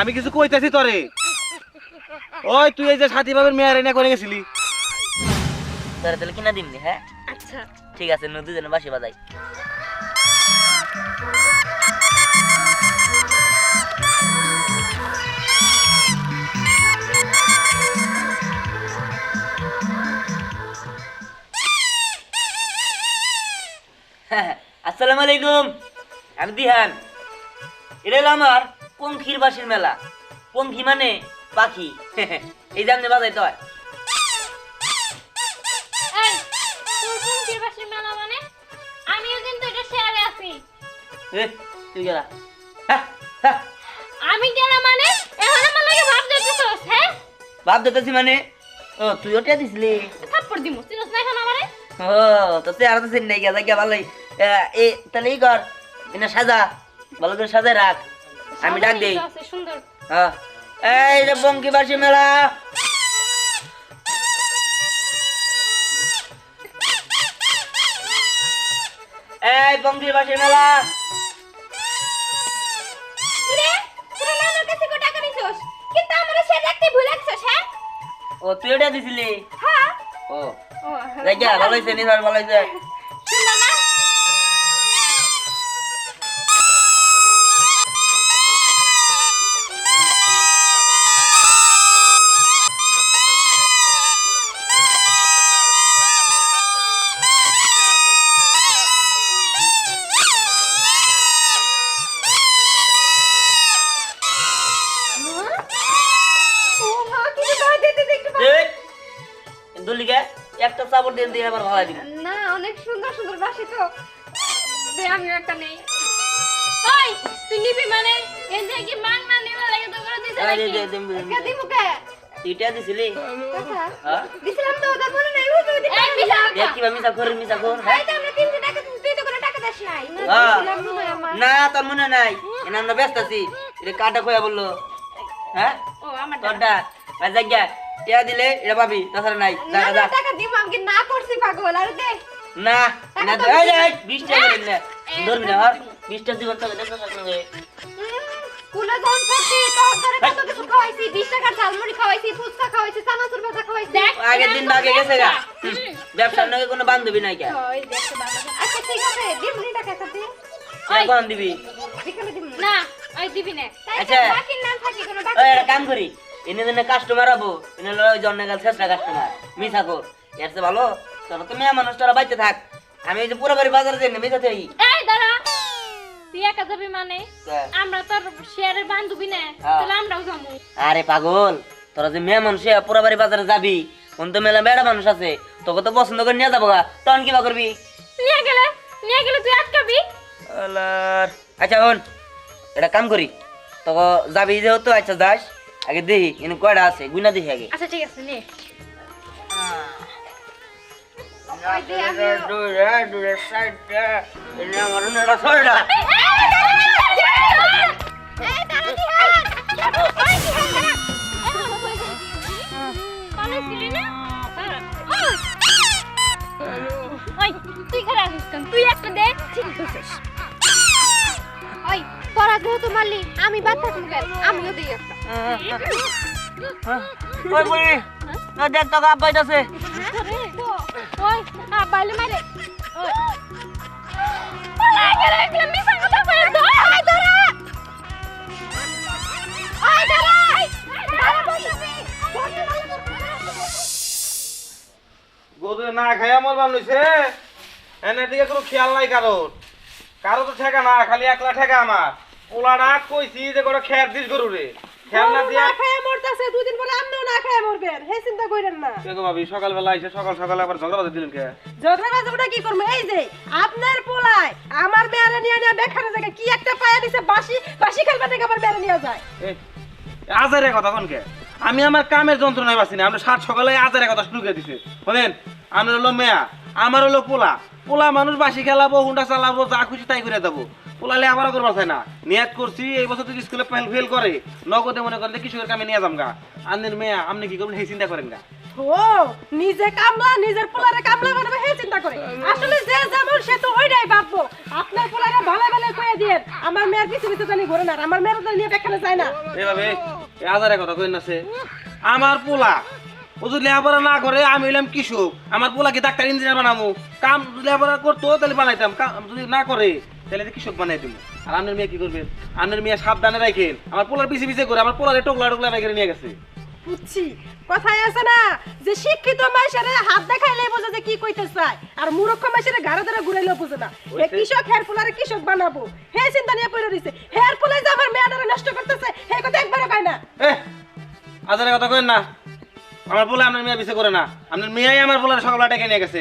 আমি কিছু কইতাছি তোরে। ওই তুই এই যে সাথী বাবের মেয়ার এনে করে গেছিলি? তোরা তাহলে কিনা দিমনি হ্যাঁ? আচ্ছা। ঠিক আছে নদী যেন বাসি বাজাই আসসালামু আলাইকুম। আমি দিহান। এটা হলো আমার। পঙ্খির বাসির মেলা। পঙ্খি মানে পাখি। এই জামনে বাজাই তো আমি মানে? এখন আমার লাগে ভাব দিতেছস হ্যাঁ? দিতেছি মানে? ও তুই ওটা দিছিলি। থাপ্পড় দিমু চিনস না এখন আমারে? ও তো সে আর তো সিন নাই গেছে গিয়া ভালোই। এ তাহলে ই কর। এনে সাজা ভালো করে সাজায় রাখ। আমি ডাক দেই। হ্যাঁ। এই যে বঙ্কিবাসী মেলা। এই বঙ্কিবাসী মেলা। হ্যাঁ? ও তুই ওটা দিছিলি? হ্যাঁ। ও। ও দেখ গিয়া ভালো হয়েছে নিসার ভালো হয়েছে দুলিকে একটা চাপড় দিয়ে দিয়ে আবার ভালো দিন না অনেক সুন্দর সুন্দর বাসি তো। দে আমি একটা নেই। ওই তুই নিবি মানে? এর থেকে মান না নেওয়া লাগে তো করে এই, নাকি? দে, দে, দে, দে। কে দিমু কে? তুইটা দিছিলি? কথা হ্যাঁ? দিছিলাম তো ওদের মনে নাই। ওই তুই এই মিছা দেখ কিবা মিশা কর মিশা কর হ্যাঁ? তো আমরা তিনশো টাকা দিছি, তুই তো কোনো টাকা দাস নাই। মনে না তোর মনে নাই। এনে আমরা ব্যস্ত আছি। এটা কাটা খোয়া বলল? হ্যাঁ? ও আমার তোরটা আর জায়গা টিয়া দিলে এটা পাবি তাছাড়া নাই। না না, টাকা দিব আমি না করছি পাগল আর দে। না না তো এই দিবি। এই বিশ টাকা দিন না ধরবি না টাকা দিবি। বিশ টাকা জীবন টাকা দেখো সঙ্গে স্কুলে যখন পড়ছি তখন ধরে কত কিছু খাওয়াইছি বিশ টাকার ঝালমুড়ি খাওয়াইছি ফুচকা খাওয়াইছি চানাচুর ভাজা খাওয়াইছি। আগের দিন আগে গেছে গা। ব্যবসার নাকি কোনো বান্ধবী নাই কে ওই দেখো বাবা। আচ্ছা ঠিক আছে দিবনি টাকা সাথে এখন দিবি? না ওই দিবি না। আচ্ছা। বাকি না থাকি কোনো বাকি ওই কাম করি। এনে দিনে কাস্টমার আবো এনে লয় ওই গেল শেষটা কাস্টমার কর এর চেয়ে ভালো। তোরা তো মেয়ে মানুষ তোরা বাইতে থাক। আমি এই যে পুরো বাড়ি বাজারে যাই না মিশা থাকি এই দাঁড়া তুই একা যাবি মানে? আমরা তোর শেয়ারের বান্ধবী না হ্যাঁ। তাহলে আমরাও যাব। আরে পাগল তোরা যে মেয়ে মানুষ পুরো বাড়ি বাজারে যাবি? কোন তো মেলা বেড়া মানুষ আছে তোকে তো পছন্দ করে নিয়ে যাব গা। তখন কিবা করবি? নিয়ে গেলে নিয়ে গেলে তুই আটকাবি। আচ্ছা হন এটা কাম করি। তোকে যাবি যেহেতু আচ্ছা যাস। আগে দেখি এনে কয়টা আছে? গুনা দেখি আগে। আচ্ছা ঠিক আছে নে। ছয়টা। তুই একটা দে ঠিক ওই তোরা যেহেতু মারলি আমি বাদ থাকব কেন? আমিও দিই একটা। ওই বলি না দেখ তোকে আব্বাইতাছে ওই বাইলে মারে। ওই। পালাই গেলে এগুলো কথা বলে ওই ধরা ওই ধরা ধরা বসাবি গোদে না খাইয়া মরবার লইছে। এনে দিকে কোনো খেয়াল নাই কারোর। কারও তো ঠেকা না খালি একলা ঠেকা আমার। পোলাটা কইছি যে করে খেয়ার দিস গরু রে খেয়াল না দিয়া খায় মরতাছে দুদিন পরে আপনিও না খায় মরবেন। হে চিন্তা করেন না। দেখো ভাবি সকালবেলা আইসে সকাল সকালে আবার ঝগড়া বাজে দিলেন কে? ঝগড়া বাজে ওটা কি করব? এই যে আপনার পোলায় আমার মেয়ারে নিয়ে নিয়ে বেখানে জায়গায় কি একটা পায়া দিছে বাসি বাসি খেলবা থেকে আবার মেয়ারে নিয়ে যায়। এই, আজারে কথা আমি আমার কামের যন্ত্রণায় বাঁচি না আমরা সাত সকালে আজারে কথা শুরু করে দিছে? বলেন আমি হলো মেয়া আমার হলো পোলা। পোলা মানুষ বাসি খেলাবো হুন্ডা চালাবো যা খুশি তাই করে দেবো। পোলালে আমারও করবার চাই না। নিয়াত করছি এই বছর যদি স্কুলে ফেল ফেল করে নগদে মনে করেন কৃষকের কামে নিয়ে যাম গা আন্দের মেয়া আপনি কি করবেন সেই চিন্তা করেন গা। ও নিজে কামলা নিজের পোলারে কামলা বানাবে হে চিন্তা করে। আসলে যে যেমন সে তো ওইটাই ভাববো। আপনার পোলারে ভালো ভালো কয়ে দিয়ে আমার মেয়ের পিছু পিছু জানি ঘুরে না আমার মেয়ের তো নিয়ে দেখানো যায় না। এভাবে কথা কই নাছে আমার পোলা ও যদি লেখাপড়া না করে আমি হইলাম কৃষক। আমার পোলা কি ডাক্তার ইঞ্জিনিয়ার বানাবো কাম যদি লেখাপড়া করতো তাহলে বানাইতাম। কাম যদি না করে তাহলে কৃষক বানাই দিবো। আর আপনার মেয়ে কি আপনার মেয়ে সাবধানে রাখেন আমার পোলার পিছিয়ে পিছিয়ে করে আমার পোলারে টোকলা টোকলা রেখে নিয়ে গেছে। বুঝছি কথাই আছে না যে শিক্ষিত হাত দেখাইলে বোঝে যে কি কইতে চায় আর মূর্খ ঘাড়ে ধরে ঘুরাইলেও বোঝে না। হে কৃষক হের পোলারে কৃষক বানাবো। হে চিন্তা নিয়ে পড়ে রইছে হের পোলাই যে আমার মেয়েটারে নষ্ট করতেছে হে কথা একবারও কয় না। এ হাজারে কথা কইন না আমার পোলা আপনার মেয়ে পিছিয়ে করে না আপনার মেয়েই আমার পোলার সকালে ডেকে নিয়ে গেছে।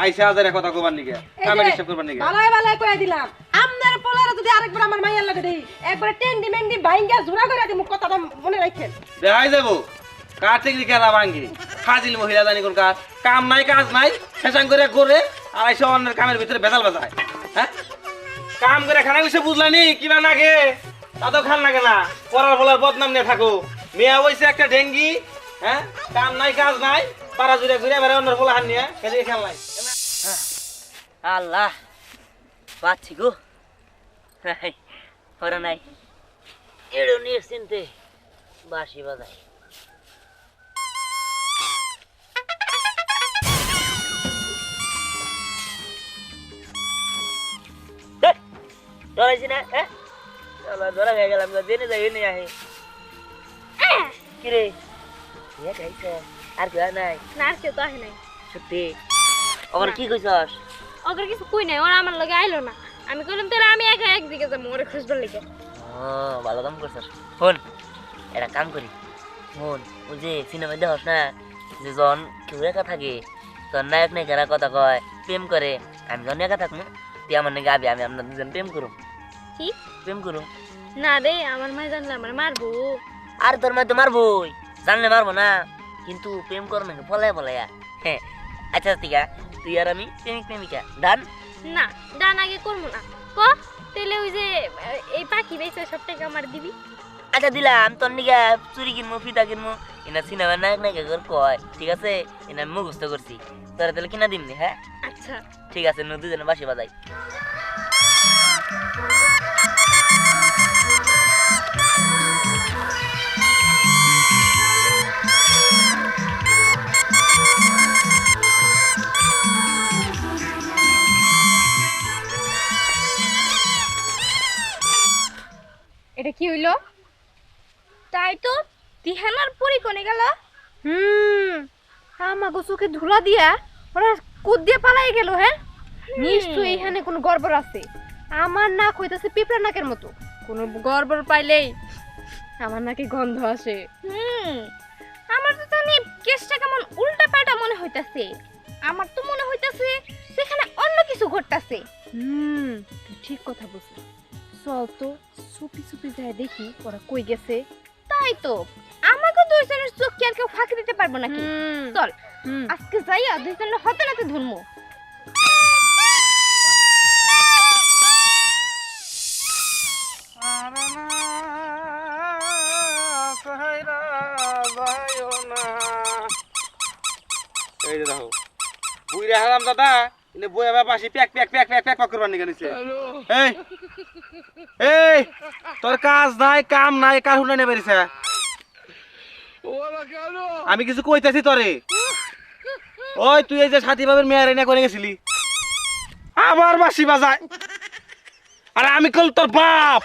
আইসে হাজারে কথা কবার এই কামে ডিস্টার্ব করবার নিকে ভালোই ভালোই কয়ে দিলাম। আমনের পোলারে যদি আরেকবার আমার মাইয়ার লাগে দেই একবারে টেন্ডি মেন্ডি বাইঙ্গা জোড়া করে দিমু কথাটা মনে রাখেন দেখাই যাব। কার থেকে কেনা ভাঙ্গি ফাজিল মহিলা জানি কোন কাজ কাম নাই কাজ নাই ফেসাং করে করে আর এসে অন্যের কামের ভিতরে বেজাল বাজায়। হ্যাঁ? কাম করে খানা কিছু বুঝলানি কিবা নাগে তা তো খান লাগে না। পড়ার বলার বদনাম নিয়ে থাকো। মেয়া হইছে একটা ডেঙ্গি হ্যাঁ? কাম নাই কাজ নাই পাড়া জুড়ে ঘুরে বেড়ে অন্যের বলা হান নিয়ে খেলে খেল নাই আল্লাহ পাচ্ছি গো নাই ওরা নাই এড়ো নিশ্চিন্তে বাসি বাজাই ধরাইছি না হ্যাঁ চলো ধরা হয়ে গেলাম দিনে যাই এনে আহে কিরে ইয়ে খাইছে আর কেউ নাই না আর কেউ তো আহে নাই সত্যি ওর কি কইছস ওকে কিছু কই নাই ওরা আমার লগে আইলো না। আমি কইলাম তাহলে আমি একা একদিকে যাব ওরে খুঁজবার লিগে। ও ভালো কাম করছস। শোন একটা কাম করি। শোন ওই যে সিনেমা দেখস না যে জন কেউ একা থাকে তোর নায়ক নায়িকারা কথা কয় প্রেম করে আমি যখন একা থাকব তুই আমার নাকি আবি আমি আমরা দুজন প্রেম করুম। কি? প্রেম করুম। না রে আমার মাই জানলে আমার মারবো। আর তোর মা তো মারবই জানলে মারবো না। কিন্তু প্রেম কর নাকি পলায় পলায়া হ্যাঁ আচ্ছা ঠিক আছে। তুই আর আমি প্রেমিক প্রেমিকা ডান? না ডান আগে করব না। ক? তাহলে ওই যে এই পাখি বেচে সব টাকা আমার দিবি। আচ্ছা দিলাম। তোর নিগা চুরি কিনবো ফিতা কিনবো এনা সিনেমা নায়ক নায়িকা করে কয়? ঠিক আছে? এনা মুখস্থ করছি। তোরা তাহলে কিনা দিমনি হ্যাঁ? আচ্ছা। ঠিক আছে নদী দুজনে বাসি বাজাই। এটা কি হইল? তাই তো তিহানার পরি কোনে গেল? হুম আমাগো চোখে ধুলা দিয়া ওরা কুদ দিয়ে পালাই গেল হ্যাঁ? নিশ্চয়ই এখানে কোনো গড়বড় আছে। আমার নাক হইতাছে পিঁপড়া নাকের মতো। কোনো গড়বড় পাইলেই আমার নাকে গন্ধ আসে। হুম আমার তো জানি কেসটা কেমন উল্টা পাল্টা মনে হইতাছে। আমার তো মনে হইতাছে সেখানে অন্য কিছু ঘটতাছে। হুম ঠিক কথা বলছিস। চল তো চুপি চুপি যায় দেখি ওরা কই গেছে। তাই তো। আমাকে দুইজনের চোখ কি আর কেউ ফাঁকি দিতে পারব নাকি? চল। আজকে যাইয়া দুইজনের হাতে নাতে ধরবো এই যে দেখো বুইরে হারাম দাদা। ইনে বইয়া বা পাশে প্যাক pack pack pack pack pack করবার নিছে। এই এই তোর কাজ নাই কাম নাই কার হুনা নেবে রিছে আমি কিছু কইতাছি তোরে। ওই তুই এই যে সাথী বাবের মেয়ারে না করে গেছিলি। আবার বাসি বাজায়। আরে আমি কল তোর বাপ।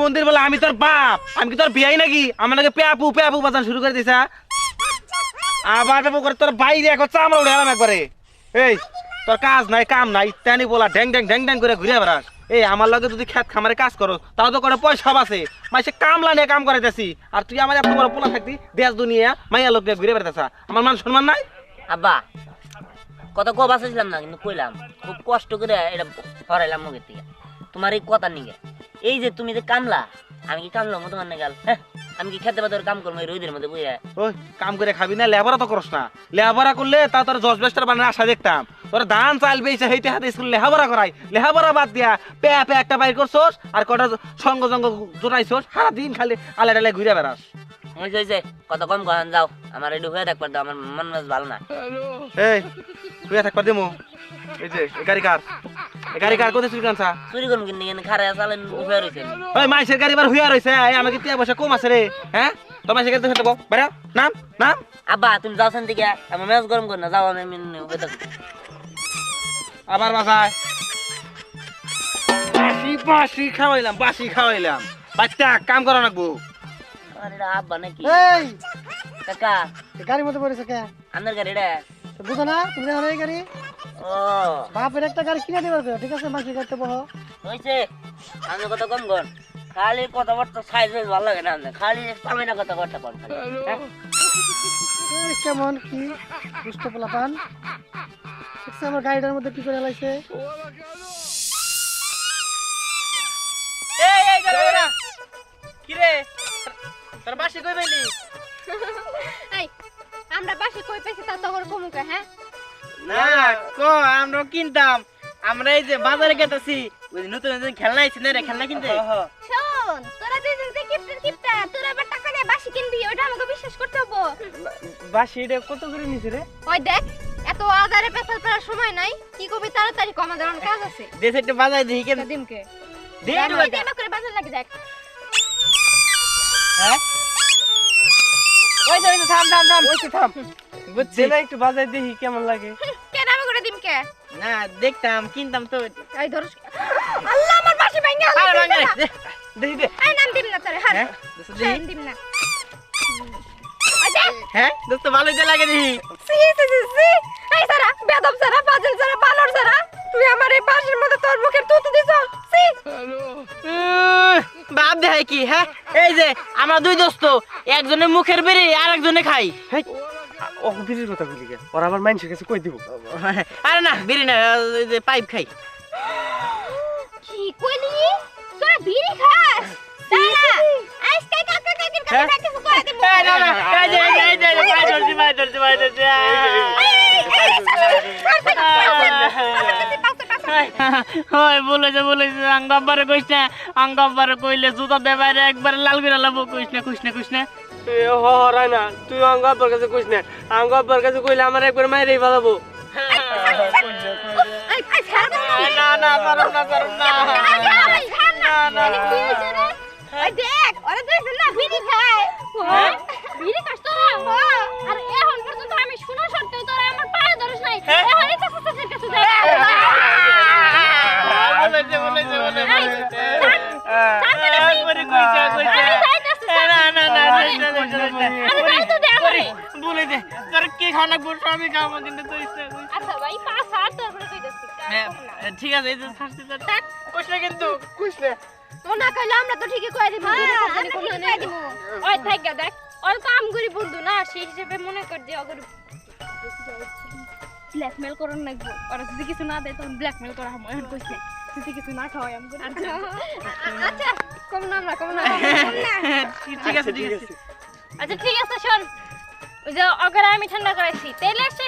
মন্দির বলে আমি তোর বাপ। আমি কি তোর বিয়াই নাকি? আমার নাকি পেয়াপু পেয়াপু বাজান শুরু করে দিছা আবার পেপু করে তোর বাইরে এখন চামড়া উঠে গেলাম একবারে। এই, তোর কাজ নাই, কাম নাই ইত্যানি বলা ঢ্যাং ঢ্যাং ঢ্যাং ঢ্যাং করে ঘুরে বেড়াস। এই, আমার লগে যদি খেত খামারে কাজ করো, তাও তো করে পয়সা আছে। মাসে কামলা নিয়ে কাম করাইতেছি। আর তুই আমার এত বড় পোলা থাকতি, দেশ, দুনিয়া, মাইয়া লোক দিয়ে ঘুরে বেড়াতেছা আমার মান সম্মান নাই? আব্বা কত আসছিলাম না, কিন্তু কইলাম, খুব কষ্ট করে এটা হরাইলাম মুখের থেকে তোমার এই কথা নিগে এই যে তুমি যে কামলা আমি কি কামলাম তোমার না গেল? হ্যাঁ আমি কি খেতে পাতে কাম করব এই রোদের মধ্যে বইয়া ওই কাম করে খাবি না লেবারা তো করস না। লেবারা করলে তা তোর জজ বেস্টার বানার আশা দেখতাম। তোর ধান চাল বেইছে হেইতে হাতে স্কুল লেহাবরা করাই। লেহাবরা বাদ দিয়া পে পে একটা বাইর করছস আর কটা সঙ্গ জঙ্গ জোটাইছস সারা দিন খালি আলে ডালে ঘুরে বেড়াস। হয়েছে হয়েছে কত কম কখন যাও আমার একটু হয়ে থাকবার দাও আমার মন মেজাজ ভালো না। এই তুই থাকবার দেমো এই যে গাড়ি কার? এই গাড়ি কার কোথায় চুরি কানছা চুরি করুন কিন্তু এখানে খারে চালেন উঠে রয়েছে ওই মাইসের গাড়ি বার হুইয়া রইছে এই আমাকে টিয়া পয়সা কম আছে রে হ্যাঁ? তোমার সেখানে দেখে দেবো বেড়া নাম নাম। আব্বা তুমি যাও শান্তি গিয়া আমার মেজাজ গরম কর না যাও আমি এমনি উঠে থাকব। বাসায় বাসি বাসি খাওয়াইলাম বাসি খাওয়াইলাম। বাচ্চা কাম করা লাগবো। আব্বা নাকি? এই! কাকা গাড়ির মধ্যে পড়েছে কে? আন্দার গাড়ি এটা বুঝো না তুমি গাড়ি? বাপের একটা গাড়ি কিনে দিবার ঠিক আছে? মাসি করতে বহ হয়েছে? আমি কত কম কর। খালি কথাবার্তা সাইজ সাইজ ভালো লাগে না খালি পাবে না কথাবার্তা কর খালি। হ্যাঁ? কেমন? কি? দুষ্ট পোলা পান আমার গাড়িটার মধ্যে কি করে লাইছে এই এই গাড়ি বেড়া কি রে তোর বাসি কই পাইলি? এই আমরা বাসে কই পেছি তা তো করে কমুকে হ্যাঁ? না ক আমরা কিনতাম। আমরা এই যে বাজারে গেতেছি ওই নতুন নতুন খেলনা আইছে না রে খেলনা কিনতে? শোন তোরা যে যে কিপটা কিপটা তোরা আবার টাকা দিয়ে বাসি কিনবি ওটা আমাকে বিশ্বাস করতে হব। বাসি এটা কত করে নিছে রে? ওই দেখ এত আদারে পেছাল করার সময় নাই। কি কবি তাড়াতাড়ি কম আমাদের অনেক কাজ আছে। দেশে একটা বাজারে দেখি কেন? দিমকে। এবার করে বাজার লাগে দেখ। হ্যাঁ? ওই তো থাম থাম থাম। ওই থাম। বুঝছি। না একটু বাজারে দেখি কেমন লাগে। না দেখতাম কিনতাম তো। এই ধর আল্লাহ আমার বাসি ভাঙা আরে ভাঙা দে, দে এই নাম দিম না তোরে হ্যাঁ দিম না। হ্যাঁ দোস্ত ভালোই তো লাগে দেখি। সি সি সি সি। এই সারা বেদব সারা পাজল সারা বানর সারা। তুই আমার এই বাসের মধ্যে তোর মুখের তুতু দিছ সি। বাপ দেখাই কি হ্যাঁ? এই যে আমরা দুই দোস্ত একজনের মুখের বেরি আর একজনে খাই ও বিরির কথা বলি কে ওরা আবার মাইন্সের কাছে কই দিব আরে না বেরি না যে পাইপ খাই কি কইলি তোরা বিড়ি খাস দাঁড়া আজকে কাকা কাকির কাছে হ্যাঁ? কিছু করে দিব না, না, এই যে, এই ধরছি, ধরছি, ধরছি, হয় বলেছে বলেছে আঙ্গাব্বারে কইস না আঙ্গাব্বারে কইলে জুতা দে বাইরে একবার লাল করে লাবো কইস না কইস না কইস না হরাই না তুই অঙ্গ আব্বার কাছে কইস না অঙ্গ আব্বার কাছে কইলে আমার একবার মাইরেই ফেলাবো আই আই ছাড় দে না না পারুম না পারুম না না না কি হইছে রে ওই দেখ ওরা দেখছ না বিড়ি খায় হ্যাঁ বিড়ি খাস তোরা আর এখন পর্যন্ত আমি শোনা সত্ত্বেও তোরা আমার পায়ে ধরিস নাই এখন ইচ্ছা করছে তোর কাছে যাই বলেছে বলেছে বলেছে যাইতো দে তোর কি খাওয়া লাগবে আমি খাব কিন্তু তুই ইচ্ছা আচ্ছা ভাই পাঁচ হাত তারপরে কইতাছি হ্যাঁ, ঠিক আছে এই যে শাস্তি তো। কইস কিন্তু। কইস ও না কইলে আমরা তো ঠিকই কই দিব করে দিব। ওই দেখ। ওই কাম করি বন্ধু না সেই হিসেবে মনে কর যে অগর ব্ল্যাকমেল করন লাগবো ওরা যদি কিছু না দেয় তখন ব্ল্যাকমেল করা হবে এখন কইছে। যদি কিছু না খাওয়াই আমি আচ্ছা আচ্ছা। কম না আমরা কম না ঠিক আছে ঠিক আছে। আচ্ছা ঠিক আছে শোন। ওই যে অগর আমি ঠান্ডা করাইছি।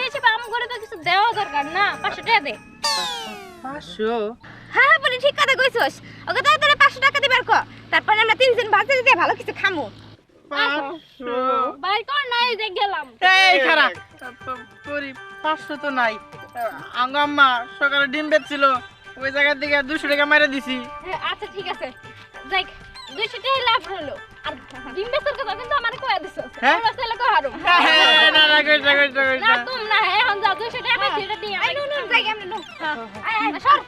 হিসেবে আম করে তো কিছু দেওয়া দরকার না পাঁচশো টাকা দে। পাঁচশো? হ্যাঁ বলি ঠিক কথা কইছস। ওকে তাড়াতাড়ি 500 টাকা দিবার ক। তারপরে আমরা তিনজন বাজারে দিয়ে ভালো কিছু খামু। পাঁচশো। বাইর কর না এই গেলাম। এই খারাপ। পরি পাঁচশো তো নাই। আঙ্গাম্মা সকালে ডিম বেচছিল। ওই জায়গার দিকে দুশো টাকা মেরে দিছি। হ্যাঁ, আচ্ছা ঠিক আছে। টাকা লাভ হলো। আর ডিম বেচার কথা কিন্তু আমার কয়ে দিছো। হ্যাঁ? তাহলে কহারো না না না কইস না না না। তুম না হ্যাঁ এখন যাও টাকা দিয়ে আই নো নো যাই আমরা নো সর।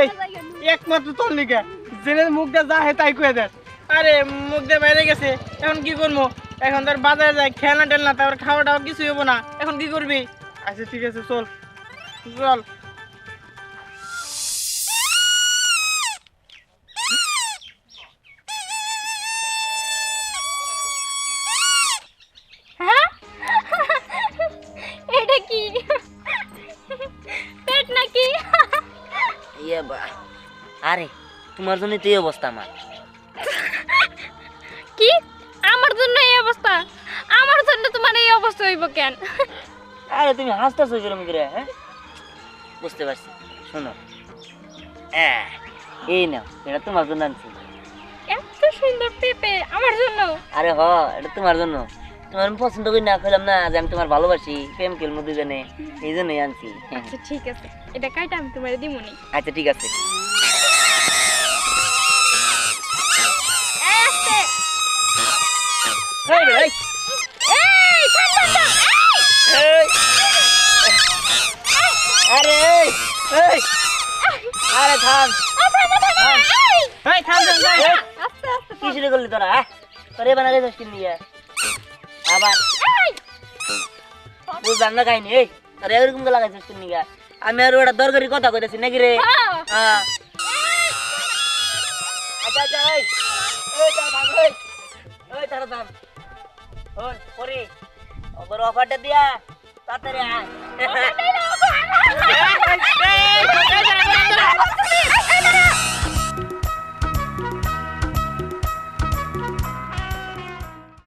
এই একমাত্র তোর লিগে। জেনে মুখটা যা হে তাই কয়ে দেয় আরে মুখ দিয়ে বাইরে গেছে এখন কি করব? এখন তোর বাজারে যাই খেলনা টেলনা তারপর খাওয়া টাওয়া কিছু হব না। এখন কি করবি? আচ্ছা ঠিক আছে চল। চল। তোমার জন্য তো এই অবস্থা আমার। কি? আমার জন্য এই অবস্থা? আমার জন্য তোমার এই অবস্থা হইব কেন? আরে তুমি হাসতেছো কিরম করে হ্যাঁ? বুঝতে পারছি। শোনো। আহ, এই নাও এটা তোমার জন্য আনছি। এত সুন্দর পেপে আমার জন্য। আরে হ এটা তোমার জন্য। তোমার আমি পছন্দ করি না কইলাম না যে আমি তোমার ভালোবাসি প্রেম খেলব দুজনে এই জন্যই আনছি। হ্যাঁ। আচ্ছা ঠিক আছে। এটা কাইটা আমি তোমার দিমুনি। আচ্ছা ঠিক আছে। এই রে, এই, এই থাম থাম থাম এই এই। আরে এই, এই। আরে থাম ও থামো থামো এই এই থাম থাম থাম। এই, আস্তে আস্তে কি শুরু করলি তোরা হ্যাঁ? তোরা আগে যাচ্ছিস নিয়ে আবার এই বুঝলাম না কাহিনি এই তোরা এরকম তো লাগাইছিস নিয়ে আমি আর ওটা দরকারি কথা কইতেছি নাকি রে হ্যাঁ আচ্ছা আচ্ছা এই এই তারা থাম এই এই তারা থাম হন পরে ওর অফারটা দিয়া তাড়াতাড়ি আয় অফার নাই না অফার